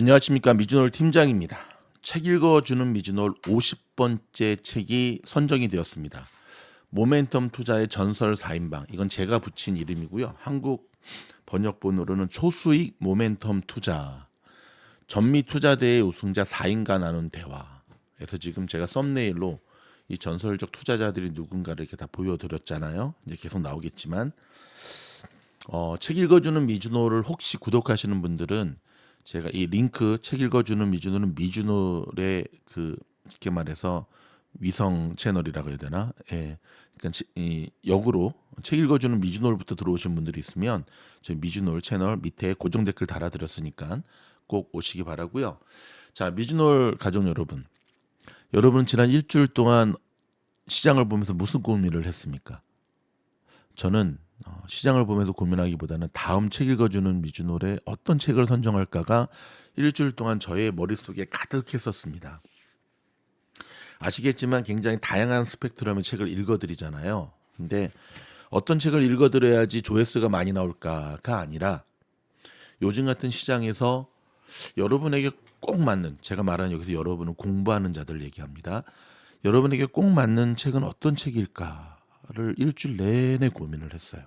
안녕하십니까 미주놀 팀장입니다. 책 읽어주는 미주놀 50번째 책이 선정이 되었습니다. 모멘텀 투자의 전설 4인방 이건 제가 붙인 이름이고요. 한국 번역본으로는 초수익 모멘텀 투자 전미 투자대회 우승자 4인과 나눈 대화. 그래서 지금 제가 썸네일로 이 전설적 투자자들이 누군가를 이렇게 다 보여드렸잖아요. 이제 계속 나오겠지만 어, 책 읽어주는 미주노를 혹시 구독하시는 분들은 제가 이 링크 책 읽어주는 미주노는 미주노의 그 쉽게 말해서 위성 채널이라고 해야 되나? 예. 그러니까 치- 이 역으로 책 읽어주는 미주노부터 들어오신 분들이 있으면 저희 미주노 채널 밑에 고정 댓글 달아드렸으니까 꼭 오시기 바라고요. 자, 미주노 가족 여러분, 여러분 지난 일주일 동안 시장을 보면서 무슨 고민을 했습니까? 저는 어, 시장을 보면서 고민하기보다는 다음 책 읽어주는 미주노래 어떤 책을 선정할까가 일주일 동안 저의 머릿속에 가득했었습니다. 아시겠지만 굉장히 다양한 스펙트럼의 책을 읽어드리잖아요. 근데 어떤 책을 읽어드려야지 조회수가 많이 나올까가 아니라 요즘 같은 시장에서 여러분에게 꼭 맞는 제가 말하는 여기서 여러분은 공부하는 자들 얘기합니다. 여러분에게 꼭 맞는 책은 어떤 책일까 를 일주일 내내 고민을 했어요.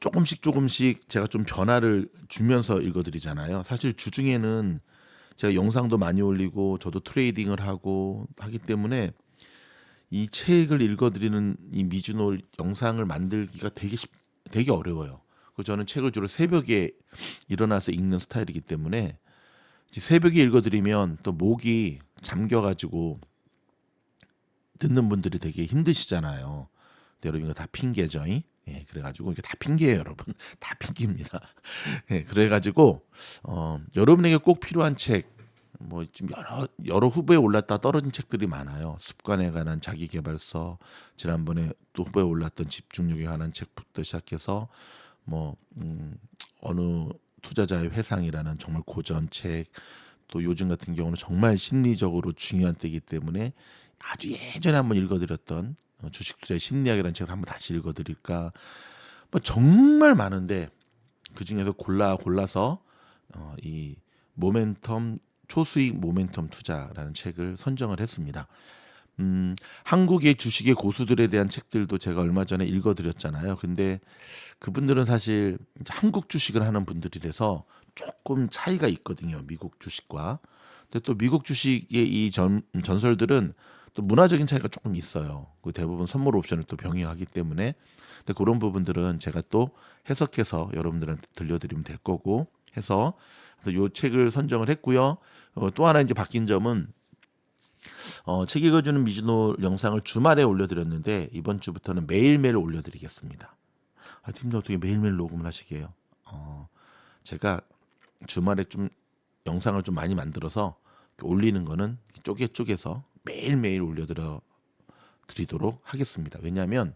조금씩 조금씩 제가 좀 변화를 주면서 읽어드리잖아요. 사실 주중에는 제가 영상도 많이 올리고 저도 트레이딩을 하고 하기 때문에 이 책을 읽어드리는 이 미주노 영상을 만들기가 되게 쉽, 되게 어려워요. 그래서 저는 책을 주로 새벽에 일어나서 읽는 스타일이기 때문에 새벽에 읽어드리면 또 목이 잠겨가지고 듣는 분들이 되게 힘드시잖아요. 근데 여러분 이거 다 핑계죠. 이? 예, 그래가지고 이게 다 핑계예요, 여러분. 다 핑계입니다. 예, 그래가지고 어, 여러분에게 꼭 필요한 책, 뭐 지금 여러 여러 후보에 올랐다 떨어진 책들이 많아요. 습관에 관한 자기계발서, 지난번에 또 후보에 올랐던 집중력에 관한 책부터 시작해서 뭐 음, 어느 투자자의 회상이라는 정말 고전 책, 또 요즘 같은 경우는 정말 심리적으로 중요한 때이기 때문에 아주 예전에 한번 읽어드렸던 어, 주식 투자의 심리학이라는 책을 한번 다시 읽어드릴까. 뭐 정말 많은데 그 중에서 골라 골라서 어, 이 모멘텀 초수익 모멘텀 투자라는 책을 선정을 했습니다. 음, 한국의 주식의 고수들에 대한 책들도 제가 얼마 전에 읽어드렸잖아요. 근데 그분들은 사실 한국 주식을 하는 분들이라서 조금 차이가 있거든요. 미국 주식과. 근데 또 미국 주식의 이 전, 전설들은 또 문화적인 차이가 조금 있어요. 그 대부분 선물 옵션을 또 병행하기 때문에. 근데 그런 부분들은 제가 또 해석해서 여러분들한테 들려드리면 될 거고 해서 요 책을 선정을 했고요. 어, 또 하나 이제 바뀐 점은 어, 책 읽어주는 미즈노 영상을 주말에 올려드렸는데 이번 주부터는 매일매일 올려드리겠습니다. 아, 팀장 어떻게 매일매일 녹음을 하시게요? 어, 제가 주말에 좀 영상을 좀 많이 만들어서 올리는 거는 쪼개 쪼개서 매일매일 올려드려 드리도록 하겠습니다. 왜냐하면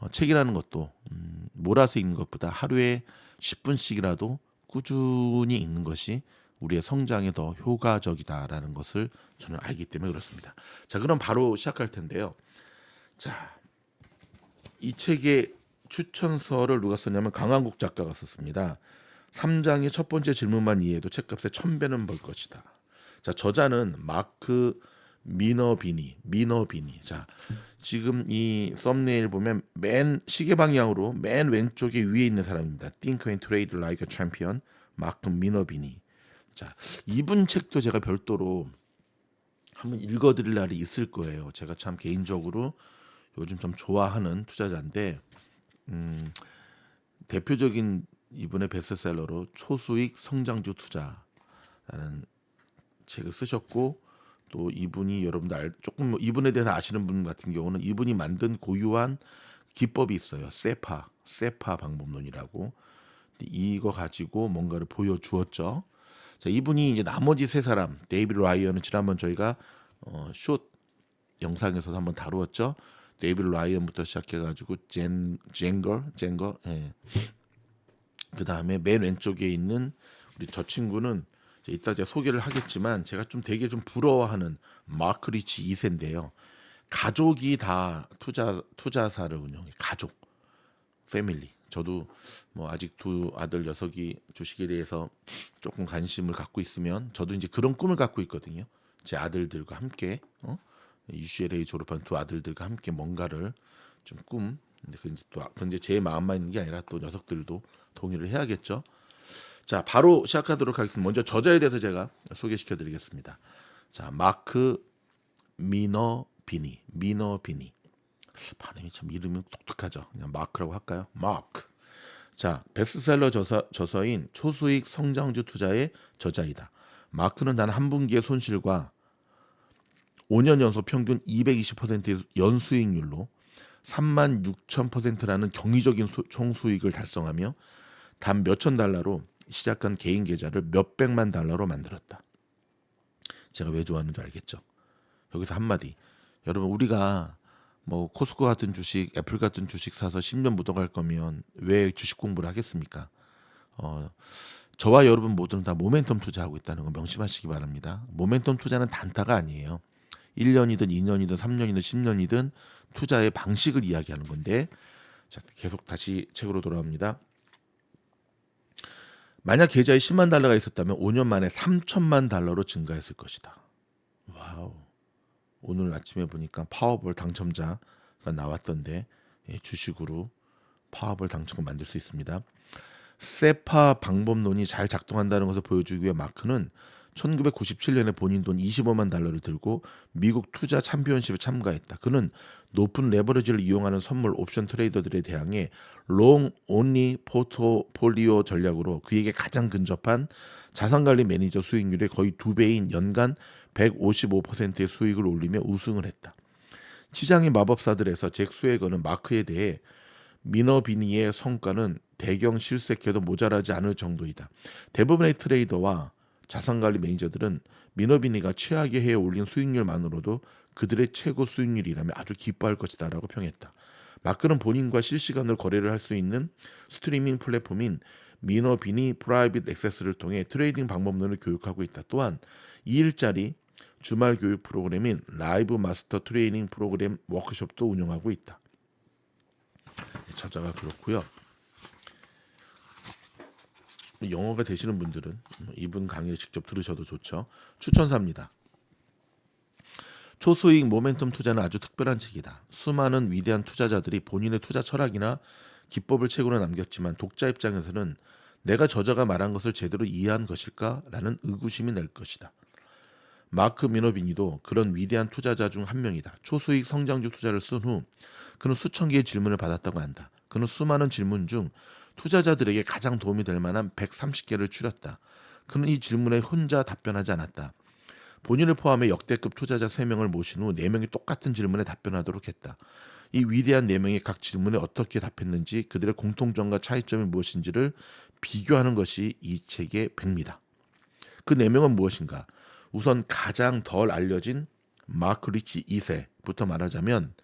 어, 책이라는 것도 음, 몰아서 읽는 것보다 하루에 10분씩이라도 꾸준히 읽는 것이 우리의 성장에 더 효과적이다라는 것을 저는 알기 때문에 그렇습니다. 자, 그럼 바로 시작할 텐데요. 자, 이 책의 추천서를 누가 썼냐면 강한국 작가가 썼습니다. 3장의 첫 번째 질문만 이해해도 책값의 천 배는 벌 것이다. 자, 저자는 마크 미너비니, 미너비니. 자, 지금 이 썸네일 보면 맨 시계 방향으로 맨 왼쪽에 위에 있는 사람입니다. Think and Trade Like a Champion, 마크 미너비니. 자, 이분 책도 제가 별도로 한번 읽어드릴 날이 있을 거예요. 제가 참 개인적으로 요즘 좀 좋아하는 투자자인데, 음, 대표적인 이분의 베스트셀러로 초수익 성장주 투자라는 책을 쓰셨고 또 이분이 여러분들 알, 조금 뭐 이분에 대해서 아시는 분 같은 경우는 이분이 만든 고유한 기법이 있어요. 세파, 세파 방법론이라고. 이거 가지고 뭔가를 보여주었죠. 자, 이분이 이제 나머지 세 사람, 데이비드 라이언은 지난번 저희가 어, 숏 영상에서도 한번 다루었죠. 데이비드 라이언부터 시작해가지고 젠 젠거 젠거 예. 그 다음에 맨 왼쪽에 있는 우리 저 친구는 이따 제가 소개를 하겠지만 제가 좀 되게 좀 부러워하는 마크 리치 2세인데요. 가족이 다 투자 투자사를 운영해 가족 패밀리 저도 뭐 아직 두 아들 녀석이 주식에 대해서 조금 관심을 갖고 있으면 저도 이제 그런 꿈을 갖고 있거든요. 제 아들들과 함께 어? UCLA 졸업한 두 아들들과 함께 뭔가를 좀 꿈. 근데 또 근데 제 마음만 있는 게 아니라 또 녀석들도 동의를 해야겠죠. 자, 바로 시작하도록 하겠습니다. 먼저 저자에 대해서 제가 소개시켜 드리겠습니다. 자, 마크 미너 비니, 미너 비니. 발음이 참 이름이 독특하죠. 그냥 마크라고 할까요? 마크. 자, 베스트셀러 저서, 저서인 초수익 성장주 투자의 저자이다. 마크는 단 한 분기의 손실과 5년 연속 평균 220%의 연수익률로 3만 6천 퍼센트라는 경이적인 소, 총수익을 달성하며 단 몇천 달러로 시작한 개인 계좌를 몇백만 달러로 만들었다. 제가 왜 좋아하는지 알겠죠? 여기서 한마디. 여러분 우리가 뭐 코스코 같은 주식, 애플 같은 주식 사서 10년 묻어갈 거면 왜 주식 공부를 하겠습니까? 어, 저와 여러분 모두는 다 모멘텀 투자하고 있다는 거 명심하시기 바랍니다. 모멘텀 투자는 단타가 아니에요. 1년이든 2년이든 3년이든 10년이든 투자의 방식을 이야기하는 건데 자, 계속 다시 책으로 돌아옵니다. 만약 계좌에 10만 달러가 있었다면 5년 만에 3천만 달러로 증가했을 것이다. 와우. 오늘 아침에 보니까 파워볼 당첨자가 나왔던데 예, 주식으로 파워볼 당첨을 만들 수 있습니다. 세파 방법론이 잘 작동한다는 것을 보여주기 위해 마크는 1997년에 본인 돈 25만 달러를 들고 미국 투자 챔피언십에 참가했다. 그는 높은 레버리지를 이용하는 선물 옵션 트레이더들에 대항해 롱 온리 포트폴리오 전략으로 그에게 가장 근접한 자산관리 매니저 수익률의 거의 두 배인 연간 155%의 수익을 올리며 우승을 했다. 시장의 마법사들에서 잭 스웨거는 마크에 대해 미너비니의 성과는 대경 실색해도 모자라지 않을 정도이다. 대부분의 트레이더와 자산관리 매니저들은 미너비니가 최악의 해에 올린 수익률만으로도 그들의 최고 수익률이라며 아주 기뻐할 것이다라고 평했다. 마크는 본인과 실시간으로 거래를 할 수 있는 스트리밍 플랫폼인 미너비니 프라이빗 액세스를 통해 트레이딩 방법론을 교육하고 있다. 또한 2일짜리 주말 교육 프로그램인 라이브 마스터 트레이닝 프로그램 워크숍도 운영하고 있다. 저자가 그렇고요. 영어가 되시는 분들은 이분 강의를 직접 들으셔도 좋죠. 추천사입니다. 초수익 모멘텀 투자는 아주 특별한 책이다. 수많은 위대한 투자자들이 본인의 투자 철학이나 기법을 책으로 남겼지만 독자 입장에서는 내가 저자가 말한 것을 제대로 이해한 것일까라는 의구심이 낼 것이다. 마크 미노비니도 그런 위대한 투자자 중 한 명이다. 초수익 성장주 투자를 쓴 후 그는 수천 개의 질문을 받았다고 한다. 그는 수많은 질문 중 투자자들에게 가장 도움이 될 만한 130개를 추렸다. 그는 이 질문에 혼자 답변하지 않았다. 본인을 포함해 역대급 투자자 3명을 모신 후 4명이 똑같은 질문에 답변하도록 했다. 이 위대한 4명이 각 질문에 어떻게 답했는지 그들의 공통점과 차이점이 무엇인지를 비교하는 것이 이 책의 백미다. 그 4명은 무엇인가? 우선 가장 덜 알려진 마크 리치 2세부터 말하자면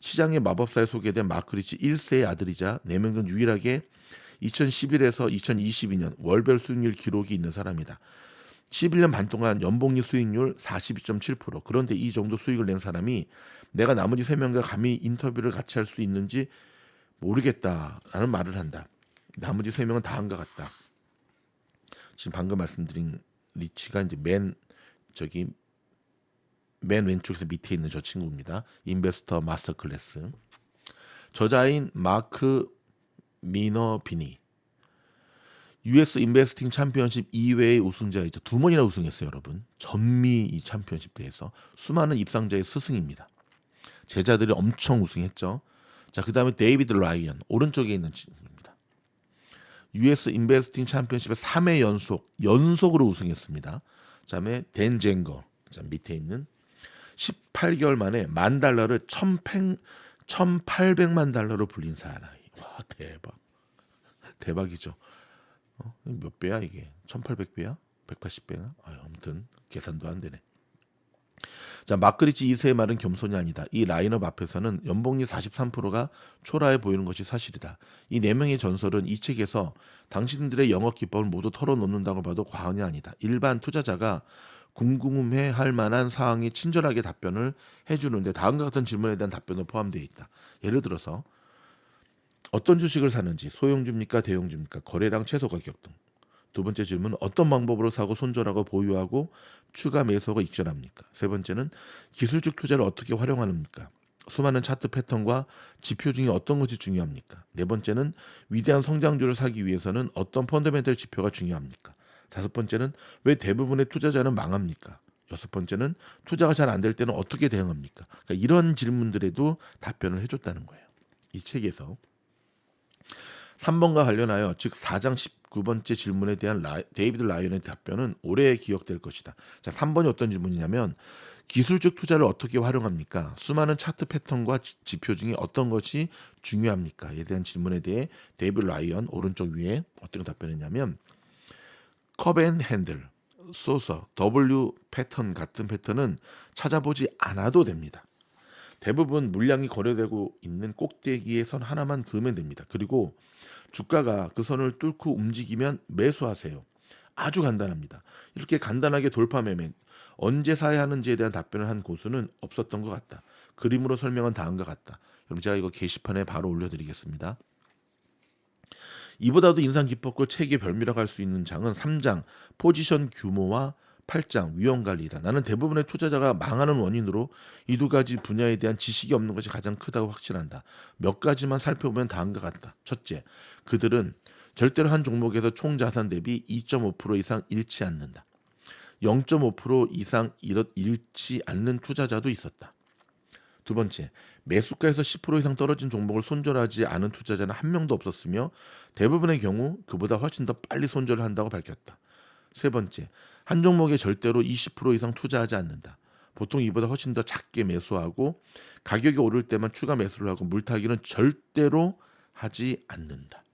시장의 마법사에 소개된 마크 리치 1세의 아들이자 4명 중 유일하게 2011에서 2022년 월별 수익률 기록이 있는 사람이다. 11년 반 동안 연봉리 수익률 42.7% 그런데 이 정도 수익을 낸 사람이 내가 나머지 3명과 감히 인터뷰를 같이 할 수 있는지 모르겠다라는 말을 한다. 나머지 3명은 다 한 것 같다. 지금 방금 말씀드린 리치가 이제 맨 저기 맨 왼쪽에서 밑에 있는 저 친구입니다. 인베스터 마스터 클래스. 저자인 마크 미너비니. US 인베스팅 챔피언십 2회의 우승자이자 두 번이나 우승했어요, 여러분. 전미 이 챔피언십 대회에서 수많은 입상자의 스승입니다. 제자들이 엄청 우승했죠. 자, 그다음에 데이비드 라이언 오른쪽에 있는 친구입니다. US 인베스팅 챔피언십에 3회 연속 연속으로 우승했습니다. 그다음에 댄 젠거 자, 밑에 있는 18개월 만에 만 달러를 1,800, 1,800만 달러로 불린 사나이. 와 대박. 대박이죠. 어? 몇 배야 이게? 1,800배야? 180배나? 아, 아무튼 계산도 안 되네. 자, 마크리치 2세의 말은 겸손이 아니다. 이 라인업 앞에서는 연봉리 43%가 초라해 보이는 것이 사실이다. 이 네 명의 전설은 이 책에서 당신들의 영업 기법을 모두 털어놓는다고 봐도 과언이 아니다. 일반 투자자가 궁금해 할 만한 사항에 친절하게 답변을 해주는데 다음과 같은 질문에 대한 답변도 포함되어 있다. 예를 들어서 어떤 주식을 사는지 소형주입니까 대형주입니까 거래량 최소 가격 등. 두 번째 질문은 어떤 방법으로 사고 손절하고 보유하고 추가 매수하고 익절합니까? 세 번째는 기술적 투자를 어떻게 활용하는입니까? 수많은 차트 패턴과 지표 중에 어떤 것이 중요합니까? 네 번째는 위대한 성장주를 사기 위해서는 어떤 펀더멘털 지표가 중요합니까? 다섯 번째는 왜 대부분의 투자자는 망합니까? 여섯 번째는 투자가 잘 안 될 때는 어떻게 대응합니까? 그러니까 이런 질문들에도 답변을 해줬다는 거예요. 이 책에서 3번과 관련하여 즉 4장 19번째 질문에 대한 라, 데이비드 라이언의 답변은 오래 기억될 것이다. 자, 3번이 어떤 질문이냐면 기술적 투자를 어떻게 활용합니까? 수많은 차트 패턴과 지- 지표 중에 어떤 것이 중요합니까?에 대한 질문에 대해 데이비드 라이언 오른쪽 위에 어떤 답변했냐면 컵앤 핸들, 소서, W 패턴 같은 패턴은 찾아보지 않아도 됩니다. 대부분 물량이 거래되고 있는 꼭대기의 선 하나만 그으면 됩니다. 그리고 주가가 그 선을 뚫고 움직이면 매수하세요. 아주 간단합니다. 이렇게 간단하게 돌파 매매 언제 사야 하는지에 대한 답변을 한 고수는 없었던 것 같다. 그림으로 설명은 다음과 같다. 여러분 제가 이거 게시판에 바로 올려드리겠습니다. 이보다도 인상 깊었고 책의 별미라고 할 수 있는 장은 3장 포지션 규모와 8장 위험 관리다. 나는 대부분의 투자자가 망하는 원인으로 이 두 가지 분야에 대한 지식이 없는 것이 가장 크다고 확신한다. 몇 가지만 살펴보면 다음과 같다. 첫째, 그들은 절대로 한 종목에서 총 자산 대비 2.5% 이상 잃지 않는다. 0.5% 이상 잃- 잃지 않는 투자자도 있었다. 두 번째, 매수가에서 10% 이상 떨어진 종목을 손절하지 않은 투자자는 한 명도 없었으며 대부분의 경우 그보다 훨씬 더 빨리 손절을 한다고 밝혔다. 세 번째, 한 종목에 절대로 20% 이상 투자하지 않는다. 보통 이보다 훨씬 더 작게 매수하고 가격이 오를 때만 추가 매수를 하고 물타기는 절대로 하지 않는다.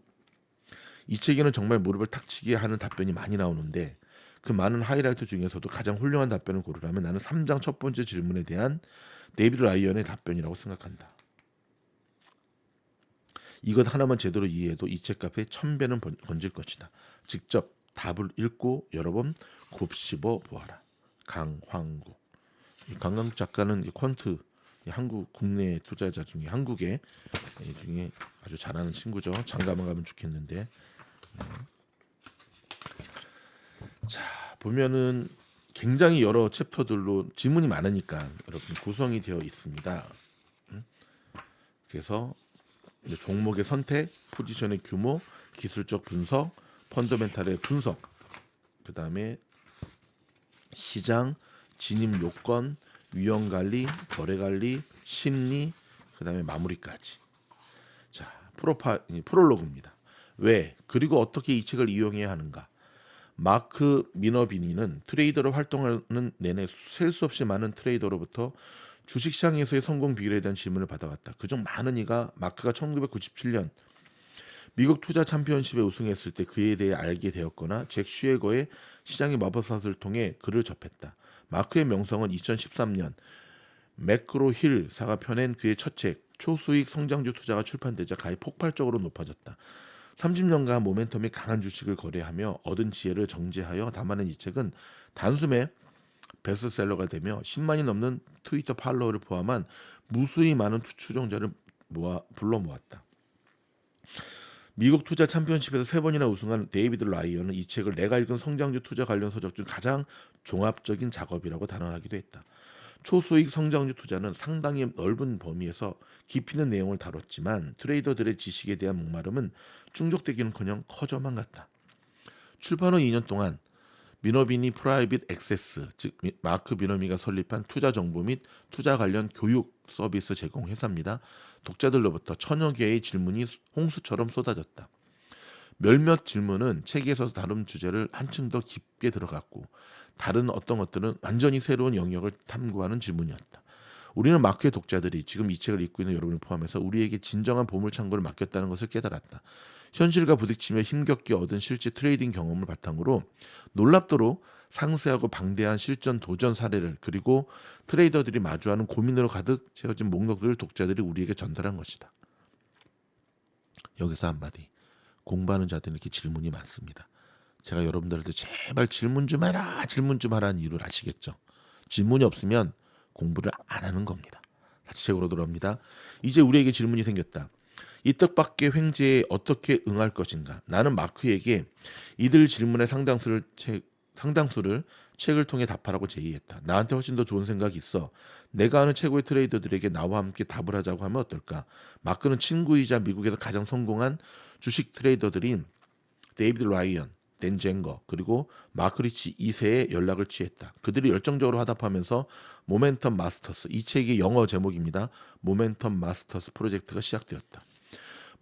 이 책에는 정말 무릎을 탁 치게 하는 답변이 많이 나오는데 그 많은 하이라이트 중에서도 가장 훌륭한 답변을 고르라면 나는 3장 첫 번째 질문에 대한 데이비드 라이언의 답변이라고 생각한다. 이것 하나만 제대로 이해해도 이 책값에 천 배는 번- 건질 것이다. 직접 답을 읽고 여러 번 곱씹어 보아라. 강황국. 이 강강국 작가는 이 퀀트 이 한국 국내 투자자 중에 한국의 이 중에 아주 잘하는 친구죠. 장가만 가면 좋겠는데. 네. 자 보면은 굉장히 여러 챕터들로 지문이 많으니까 여러분 구성이 되어 있습니다. 음? 그래서 종목의 선택, 포지션의 규모, 기술적 분석, 펀더멘탈의 분석, 그 다음에 시장, 진입 요건, 위험 관리, 거래 관리, 심리, 그 다음에 마무리까지. 자, 프로파 이 프롤로그입니다. 왜 그리고 어떻게 이 책을 이용해야 하는가? 마크 미너비니는 트레이더로 활동하는 내내 셀 수 없이 많은 트레이더로부터 주식시장에서의 성공 비결에 대한 질문을 받아왔다. 그중 많은 이가 마크가 1997년 미국 투자 챔피언십에 우승했을 때 그에 대해 알게 되었거나 잭 슈에거의 시장의 마법사를 통해 그를 접했다. 마크의 명성은 2013년 매크로 힐 사가 펴낸 그의 첫 책 초수익 성장주 투자가 출판되자 가히 폭발적으로 높아졌다. 30년간 모멘텀이 강한 주식을 거래하며 얻은 지혜를 정제하여 담아낸 이 책은 단숨에 베스트셀러가 되며 10만이 넘는 트위터 팔로워를 포함한 무수히 많은 투- 추종자를 모아 불러 모았다. 미국 투자 챔피언십에서 세 번이나 우승한 데이비드 라이언은 이 책을 내가 읽은 성장주 투자 관련 서적 중 가장 종합적인 작업이라고 단언하기도 했다. 초수익 성장주 투자는 상당히 넓은 범위에서 깊이 있는 내용을 다뤘지만 트레이더들의 지식에 대한 목마름은 충족되기는커녕 커져만 갔다. 출판 후 2년 동안 미너비니 프라이빗 액세스 즉 미- 마크 미너미가 설립한 투자 정보 및 투자 관련 교육 서비스 제공 회사입니다. 독자들로부터 천여 개의 질문이 홍수처럼 쏟아졌다. 몇몇 질문은 책에서 다룬 주제를 한층 더 깊게 들어갔고 다른 어떤 것들은 완전히 새로운 영역을 탐구하는 질문이었다. 우리는 마크의 독자들이 지금 이 책을 읽고 있는 여러분을 포함해서 우리에게 진정한 보물창고를 맡겼다는 것을 깨달았다. 현실과 부딪히며 힘겹게 얻은 실제 트레이딩 경험을 바탕으로 놀랍도록 상세하고 방대한 실전 도전 사례를 그리고 트레이더들이 마주하는 고민으로 가득 채워진 목록들을 독자들이 우리에게 전달한 것이다. 여기서 한마디. 공부하는 자들은 이렇게 질문이 많습니다. 제가 여러분들한테 제발 질문 좀 해라, 질문 좀 하라는 이유를 아시겠죠? 질문이 없으면 공부를 안 하는 겁니다. 다시 책으로 돌아옵니다. 이제 우리에게 질문이 생겼다. 이 뜻밖의 횡재에 어떻게 응할 것인가? 나는 마크에게 이들 질문의 상당수를 책, 상당수를 책을 통해 답하라고 제의했다. 나한테 훨씬 더 좋은 생각이 있어. 내가 아는 최고의 트레이더들에게 나와 함께 답을 하자고 하면 어떨까? 마크는 친구이자 미국에서 가장 성공한 주식 트레이더들인 데이비드 라이언, 댄 젠거 그리고 마크 리치 2세의 연락을 취했다. 그들이 열정적으로 화답하면서 모멘텀 마스터스 이 책이 영어 제목입니다. 모멘텀 마스터스 프로젝트가 시작되었다.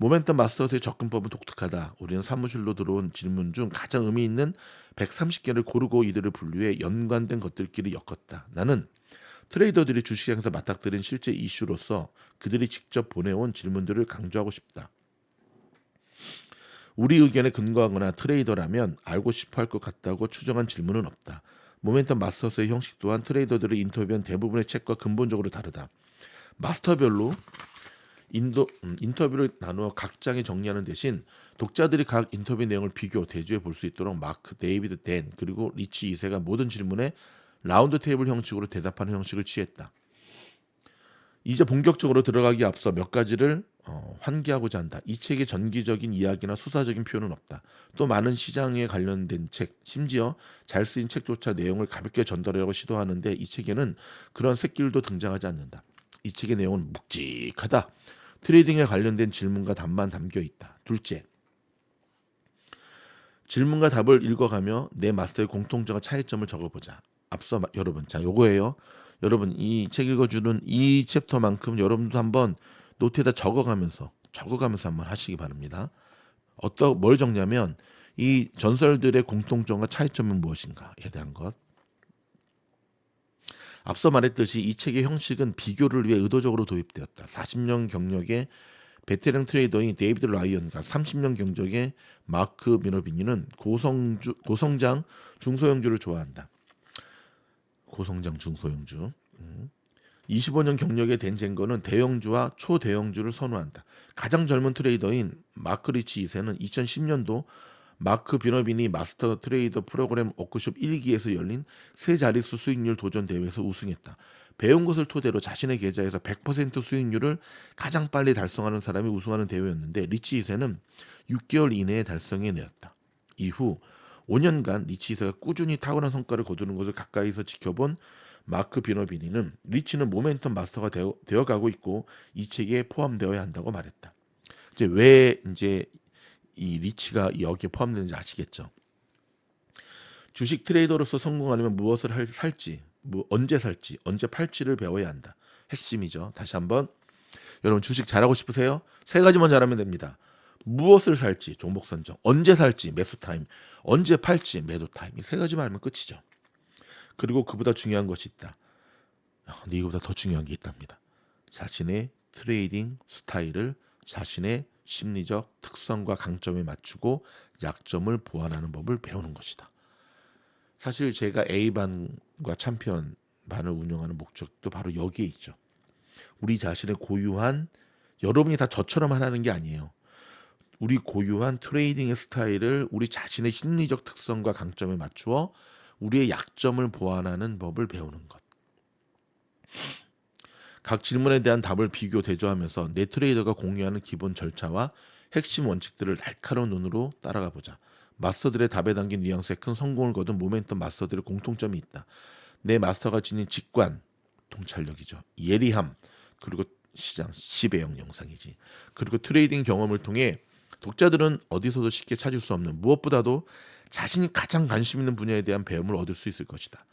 모멘텀 마스터스의 접근법은 독특하다. 우리는 사무실로 들어온 질문 중 가장 의미 있는 130개를 고르고 이들을 분류해 연관된 것들끼리 엮었다. 나는 트레이더들이 주식시장에서 맞닥뜨린 실제 이슈로서 그들이 직접 보내온 질문들을 강조하고 싶다. 우리 의견에 근거하거나 트레이더라면 알고 싶어 할 것 같다고 추정한 질문은 없다. 모멘텀 마스터스의 형식 또한 트레이더들을 인터뷰한 대부분의 책과 근본적으로 다르다. 마스터별로 인도, 음, 인터뷰를 나누어 각 장에 정리하는 대신 독자들이 각 인터뷰 내용을 비교, 대조해 볼 수 있도록 마크, 데이비드, 댄 그리고 리치 2세가 모든 질문에 라운드 테이블 형식으로 대답하는 형식을 취했다. 이제 본격적으로 들어가기 앞서 몇 가지를 어, 환기하고자 한다. 이 책에 전기적인 이야기나 수사적인 표현은 없다. 또 많은 시장에 관련된 책, 심지어 잘 쓰인 책조차 내용을 가볍게 전달하려고 시도하는데 이 책에는 그런 새길도 등장하지 않는다. 이 책의 내용은 묵직하다. 트레이딩에 관련된 질문과 답만 담겨 있다. 둘째, 질문과 답을 읽어가며 내 마스터의 공통점과 차이점을 적어보자. 앞서 여러분, 자 요거예요. 여러분 이 책 읽어주는 이 챕터만큼 여러분도 한번 노트에다 적어가면서 적어가면서 한번 하시기 바랍니다. 어떤 뭘 적냐면 이 전설들의 공통점과 차이점은 무엇인가에 대한 것. 앞서 말했듯이 이 책의 형식은 비교를 위해 의도적으로 도입되었다. 40년 경력의 베테랑 트레이더인 데이비드 라이언과 30년 경력의 마크 미너비니는 고성주, 고성장 중소형주를 좋아한다. 고성장 중소형주. 음. 25년 경력의 댄젠거는 대형주와 초대형주를 선호한다. 가장 젊은 트레이더인 마크 리치 2세는 2010년도 마크 비너빈이 마스터 트레이더 프로그램 워크숍 1기에서 열린 세 자릿수 수익률 도전 대회에서 우승했다. 배운 것을 토대로 자신의 계좌에서 100% 수익률을 가장 빨리 달성하는 사람이 우승하는 대회였는데 리치 2세는 6개월 이내에 달성해내었다. 이후 5년간 리치 2세가 꾸준히 탁월한 성과를 거두는 것을 가까이서 지켜본 마크 비너비니는 리치는 모멘텀 마스터가 되어 가고 있고 이 책에 포함되어야 한다고 말했다. 이제 왜 이제 이 리치가 여기에 포함되는지 아시겠죠? 주식 트레이더로서 성공하려면 무엇을 할, 살지, 뭐 언제 살지, 언제 팔지를 배워야 한다. 핵심이죠. 다시 한번 여러분 주식 잘하고 싶으세요? 세 가지만 잘하면 됩니다. 무엇을 살지, 종목 선정, 언제 살지, 매수 타임, 언제 팔지, 매도 타임 이 세 가지만 알면 끝이죠. 그리고 그보다 중요한 것이 있다. 근데 이거보다 더 중요한 게 있답니다. 자신의 트레이딩 스타일을 자신의 심리적 특성과 강점에 맞추고 약점을 보완하는 법을 배우는 것이다. 사실 제가 A반과 챔피언 반을 운영하는 목적도 바로 여기에 있죠. 우리 자신의 고유한 여러분이 다 저처럼 하라는 게 아니에요. 우리 고유한 트레이딩의 스타일을 우리 자신의 심리적 특성과 강점에 맞추어 우리의 약점을 보완하는 법을 배우는 것. 각 질문에 대한 답을 비교 대조하면서 내 트레이더가 공유하는 기본 절차와 핵심 원칙들을 날카로운 눈으로 따라가 보자. 마스터들의 답에 담긴 뉘앙스에 큰 성공을 거둔 모멘텀 마스터들의 공통점이 있다. 내 마스터가 지닌 직관, 통찰력이죠. 예리함, 그리고 시장 시배형 영상이지. 그리고 트레이딩 경험을 통해 독자들은 어디서도 쉽게 찾을 수 없는 무엇보다도 자신이 가장 관심 있는 분야에 대한 배움을 얻을 수 있을 것이다.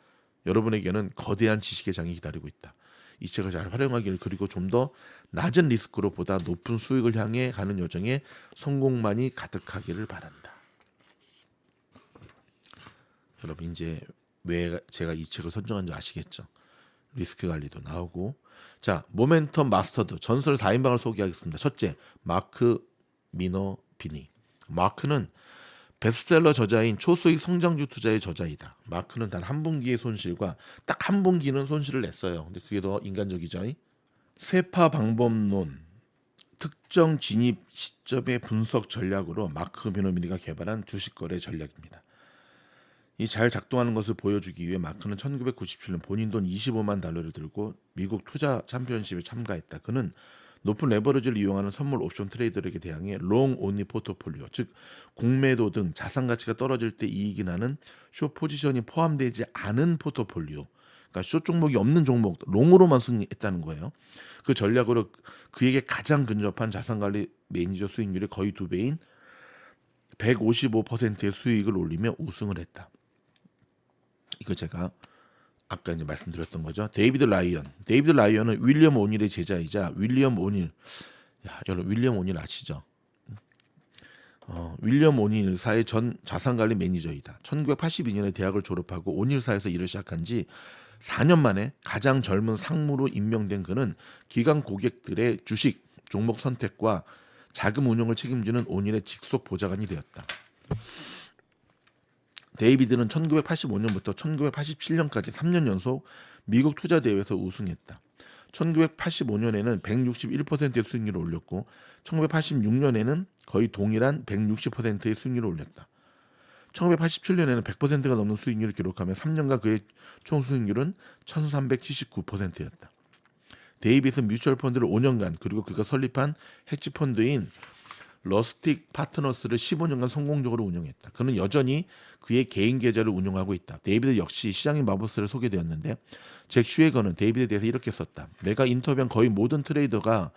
여러분에게는 거대한 지식의 장이 기다리고 있다. 이 책을 잘 활용하기를 그리고 좀 더 낮은 리스크로 보다 높은 수익을 향해 가는 여정에 성공만이 가득하기를 바란다. 여러분 이제 왜 제가 이 책을 선정한지 아시겠죠? 리스크 관리도 나오고 자 모멘텀 마스터드 전설 4인방을 소개하겠습니다. 첫째 마크 미너 비니 마크는 베스트셀러 저자인 초수익 성장주 투자의 저자이다. 마크는 단 한 분기의 손실과 딱 한 분기는 손실을 냈어요. 근데 그게 더 인간적이죠. 세파 방법론 특정 진입 시점의 분석 전략으로 마크 비노미니가 개발한 주식 거래 전략입니다. 이 잘 작동하는 것을 보여주기 위해 마크는 1997년 본인 돈 25만 달러를 들고 미국 투자 챔피언십에 참가했다. 그는 높은 레버리지를 이용하는 선물 옵션 트레이더에게 대항해 롱 온리 포트폴리오 즉 공매도 등 자산 가치가 떨어질 때 이익이 나는 쇼 포지션이 포함되지 않은 포트폴리오 그러니까 쇼 종목이 없는 종목 롱으로만 승리했다는 거예요. 그 전략으로 그에게 가장 근접한 자산 관리 매니저 수익률이 거의 두 배인 155%의 수익을 올리며 우승을 했다. 이거 제가 아까 이제 말씀드렸던 거죠. 데이비드 라이언. 데이비드 라이언은 윌리엄 오닐의 제자이자 윌리엄 오닐. 야, 여러분 윌리엄 오닐 아시죠? 어, 윌리엄 오닐사의 전 자산관리 매니저이다. 1982년에 대학을 졸업하고 오닐사에서 일을 시작한 지 4년 만에 가장 젊은 상무로 임명된 그는 기관 고객들의 주식 종목 선택과 자금 운용을 책임지는 오닐의 직속 보좌관이 되었다. 데이비드는 1985년부터 1987년까지 3년 연속 미국 투자 대회에서 우승했다. 1985년에는 161%의 수익률을 올렸고 1986년에는 거의 동일한 160%의 수익률을 올렸다. 1987년에는 100%가 넘는 수익률을 기록하며 3년간 그의 총 수익률은 1379%였다. 데이빗은 뮤추얼 펀드를 5년간 그리고 그가 설립한 헤지 펀드인 러스틱 파트너스를 15년간 성공적으로 운영했다. 그는 여전히 그의 개인 계좌를 운영하고 있다. 데이비드 역시 시장의 마법스를 소개되었는데 잭 슈에거는 데이비드에 대해서 이렇게 썼다. 내가 인터뷰한 거의 모든 트레이더가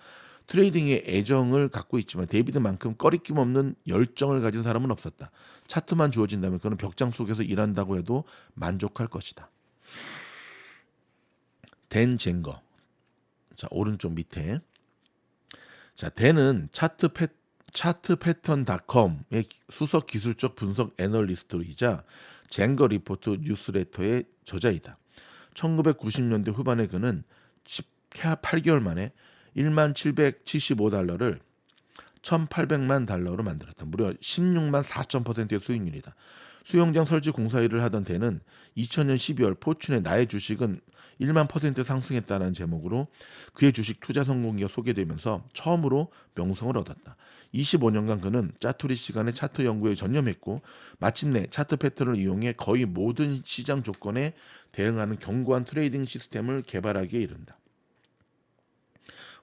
트레이딩에 애정을 갖고 있지만 데이비드만큼 꺼리낌 없는 열정을 가진 사람은 없었다. 차트만 주어진다면 그는 벽장 속에서 일한다고 해도 만족할 것이다. 댄 젠거. 자, 오른쪽 밑에. 자, 댄은 차트 패 차트 패턴닷컴의 수석 기술적 분석 애널리스트이자 젠거 리포트 뉴스레터의 저자이다. 1990년대 후반에 그는 8개월 만에 1만 775달러를 1,800만 달러로 만들었다. 무려 16만 4천%의 수익률이다. 수영장 설치 공사 일을 하던 때는 2000년 12월 포춘의 나의 주식은 1만 퍼센트 상승했다는 제목으로 그의 주식 투자 성공기가 소개되면서 처음으로 명성을 얻었다. 25년간 그는 짜투리 시간의 차트 연구에 전념했고 마침내 차트 패턴을 이용해 거의 모든 시장 조건에 대응하는 견고한 트레이딩 시스템을 개발하기에 이른다.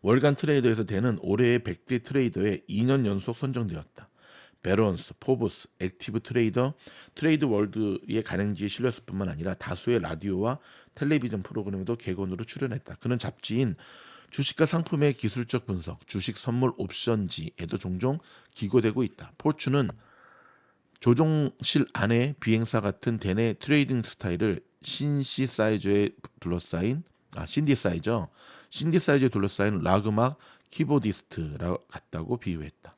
월간 트레이더에서 대는 올해의 100대 트레이더에 2년 연속 선정되었다. 베런스, 포브스, 액티브 트레이더, 트레이드 월드의 가능지에 실렸을 뿐만 아니라 다수의 라디오와 텔레비전 프로그램에도 개건으로 출연했다. 그는 잡지인 주식과 상품의 기술적 분석, 주식 선물 옵션지에도 종종 기고되고 있다. 포추는 조종실 안에 비행사 같은 대내 트레이딩 스타일을 신시 사이저에 둘러싸인 아 신디 사이저 신디 사이저에 둘러싸인 락 음악 키보디스트라 같다고 비유했다.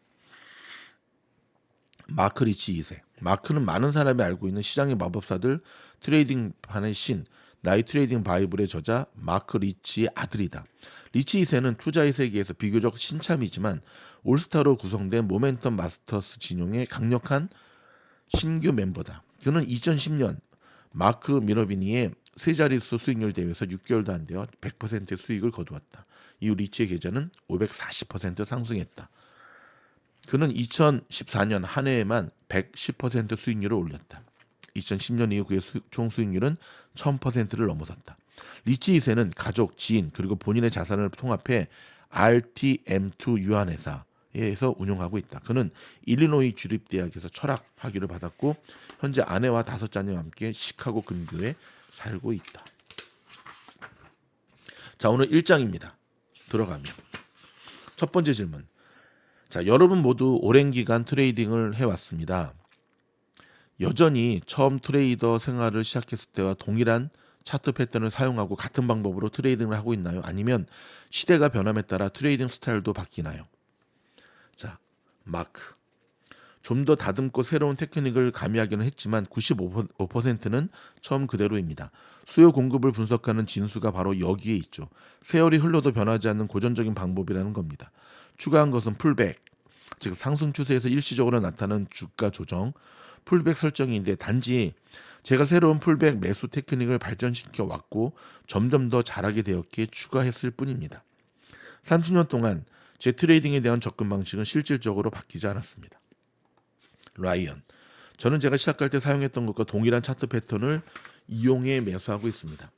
마크 리치 2세. 마크는 많은 사람이 알고 있는 시장의 마법사들 트레이딩판의 신 나이 트레이딩 바이블의 저자 마크 리치의 아들이다. 리치 2세는 투자의 세계에서 비교적 신참이지만 올스타로 구성된 모멘텀 마스터스 진용의 강력한 신규 멤버다. 그는 2010년 마크 미너비니의 세 자릿수 수익률 대회에서 6개월도 안 되어 100%의 수익을 거두었다. 이후 리치의 계좌는 540% 상승했다. 그는 2014년 한 해에만 110% 수익률을 올렸다. 2010년 이후 그의 수, 총 수익률은 1000%를 넘어섰다. 리치 2세는 가족, 지인 그리고 본인의 자산을 통합해 RTM2 유한 회사에서 운영하고 있다. 그는 일리노이 주립 대학에서 철학 학위를 받았고 현재 아내와 다섯 자녀와 함께 시카고 근교에 살고 있다. 자 오늘 1장입니다. 들어가면 첫 번째 질문. 자 여러분 모두 오랜 기간 트레이딩을 해왔습니다. 여전히 처음 트레이더 생활을 시작했을 때와 동일한 차트 패턴을 사용하고 같은 방법으로 트레이딩을 하고 있나요? 아니면 시대가 변함에 따라 트레이딩 스타일도 바뀌나요? 자, 마크. 좀 더 다듬고 새로운 테크닉을 가미하기는 했지만 95%는 처음 그대로입니다. 수요 공급을 분석하는 진수가 바로 여기에 있죠. 세월이 흘러도 변하지 않는 고전적인 방법이라는 겁니다. 추가한 것은 풀백, 즉 상승 추세에서 일시적으로 나타나는 주가 조정, 풀백 설정인데 단지 제가 새로운 풀백 매수 테크닉을 발전시켜 왔고 점점 더 잘하게 되었기에 추가했을 뿐입니다. 30년 동안 제 트레이딩에 대한 접근 방식은 실질적으로 바뀌지 않았습니다. 라이언. 저는 제가 시작할 때 사용했던 것과 동일한 차트 패턴을 이용해 매수하고 있습니다.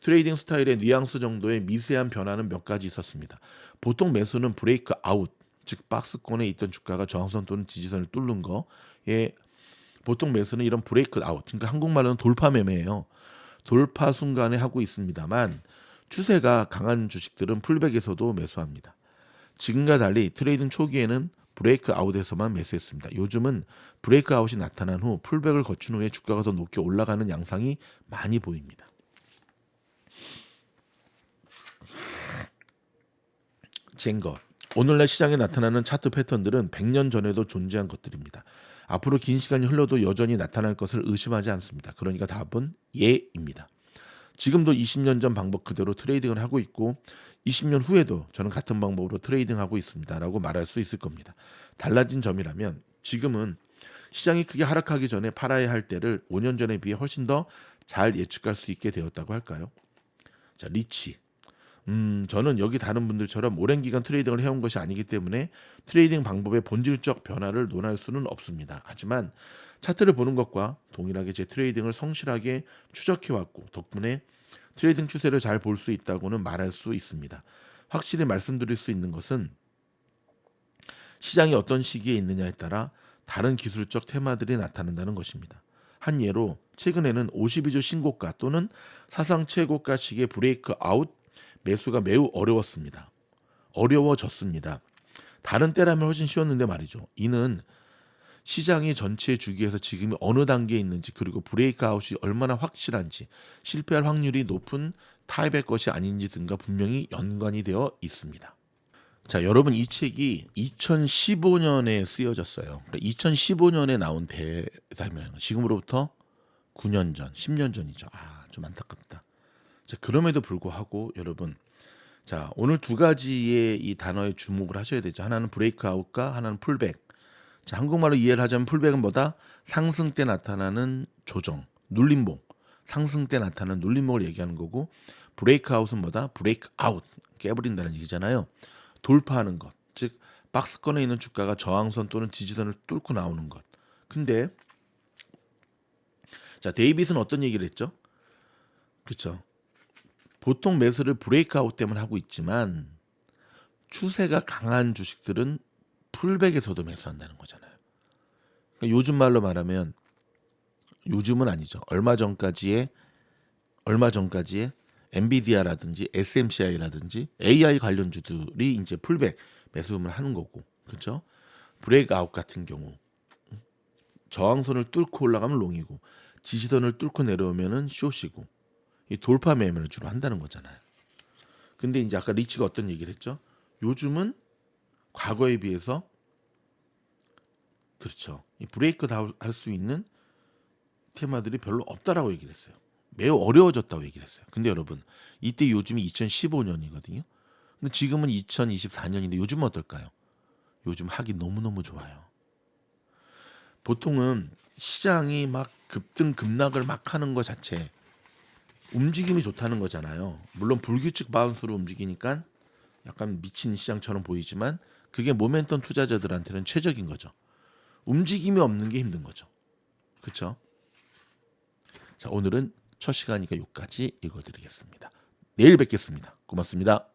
트레이딩 스타일의 뉘앙스 정도의 미세한 변화는 몇 가지 있었습니다. 보통 매수는 브레이크 아웃, 즉 박스권에 있던 주가가 저항선 또는 지지선을 뚫는 거에 보통 매수는 이런 브레이크 아웃, 그러니까 한국말로는 돌파 매매예요. 돌파 순간에 하고 있습니다만 추세가 강한 주식들은 풀백에서도 매수합니다. 지금과 달리 트레이딩 초기에는 브레이크 아웃에서만 매수했습니다. 요즘은 브레이크 아웃이 나타난 후 풀백을 거친 후에 주가가 더 높게 올라가는 양상이 많이 보입니다. 쟁거 오늘날 시장에 나타나는 차트 패턴들은 100년 전에도 존재한 것들입니다. 앞으로 긴 시간이 흘러도 여전히 나타날 것을 의심하지 않습니다. 그러니까 답은 예입니다. 지금도 20년 전 방법 그대로 트레이딩을 하고 있고 20년 후에도 저는 같은 방법으로 트레이딩하고 있습니다라고 말할 수 있을 겁니다. 달라진 점이라면 지금은 시장이 크게 하락하기 전에 팔아야 할 때를 5년 전에 비해 훨씬 더 잘 예측할 수 있게 되었다고 할까요? 자, 리치. 음, 저는 여기 다른 분들처럼 오랜 기간 트레이딩을 해온 것이 아니기 때문에 트레이딩 방법의 본질적 변화를 논할 수는 없습니다. 하지만 차트를 보는 것과 동일하게 제 트레이딩을 성실하게 추적해 왔고 덕분에 트레이딩 추세를 잘 볼 수 있다고는 말할 수 있습니다. 확실히 말씀드릴 수 있는 것은 시장이 어떤 시기에 있느냐에 따라 다른 기술적 테마들이 나타난다는 것입니다. 한 예로 최근에는 52주 신고가 또는 사상 최고가식의 브레이크 아웃 매수가 매우 어려웠습니다. 어려워졌습니다. 다른 때라면 훨씬 쉬웠는데 말이죠. 이는 시장이 전체 주기에서 지금이 어느 단계에 있는지 그리고 브레이크 아웃이 얼마나 확실한지 실패할 확률이 높은 타입의 것이 아닌지 등과 분명히 연관이 되어 있습니다. 자, 여러분 이 책이 2015년에 쓰여졌어요. 그러니까 2015년에 나온 대사입니다. 지금으로부터 9년 전, 10년 전이죠. 아, 좀 안타깝다. 자, 그럼에도 불구하고 여러분 자, 오늘 두 가지의 이 단어에 주목을 하셔야 되죠. 하나는 브레이크 아웃과 하나는 풀백. 자, 한국말로 이해를 하자면 풀백은 뭐다? 상승 때 나타나는 조정, 눌림목. 상승 때 나타나는 눌림목을 얘기하는 거고 브레이크 아웃은 뭐다? 브레이크 아웃. 깨버린다는 얘기잖아요. 돌파하는 것. 즉 박스권에 있는 주가가 저항선 또는 지지선을 뚫고 나오는 것. 근데 자, 데이빗은 어떤 얘기를 했죠? 그렇죠. 보통 매수를 브레이크아웃 때문에 하고 있지만 추세가 강한 주식들은 풀백에서도 매수한다는 거잖아요. 그러니까 요즘 말로 말하면 요즘은 아니죠. 얼마 전까지의 얼마 전까지의 엔비디아라든지 SMCI라든지 AI 관련주들이 이제 풀백 매수를 하는 거고, 그렇죠? 브레이크아웃 같은 경우 저항선을 뚫고 올라가면 롱이고 지지선을 뚫고 내려오면은 숏이고 이 돌파 매매를 주로 한다는 거잖아요. 근데 이제 아까 리치가 어떤 얘기를 했죠? 요즘은 과거에 비해서 그렇죠. 이 브레이크 할 수 있는 테마들이 별로 없다라고 얘기를 했어요. 매우 어려워졌다고 얘기를 했어요. 근데 여러분, 이때 요즘이 2015년이거든요. 근데 지금은 2024년인데 요즘은 어떨까요? 요즘 하기 너무너무 좋아요. 보통은 시장이 막 급등 급락을 막 하는 것 자체 움직임이 좋다는 거잖아요. 물론 불규칙 바운스로 움직이니까 약간 미친 시장처럼 보이지만 그게 모멘텀 투자자들한테는 최적인 거죠. 움직임이 없는 게 힘든 거죠. 그렇죠? 자, 오늘은 첫 시간이니까 여기까지 읽어드리겠습니다. 내일 뵙겠습니다. 고맙습니다.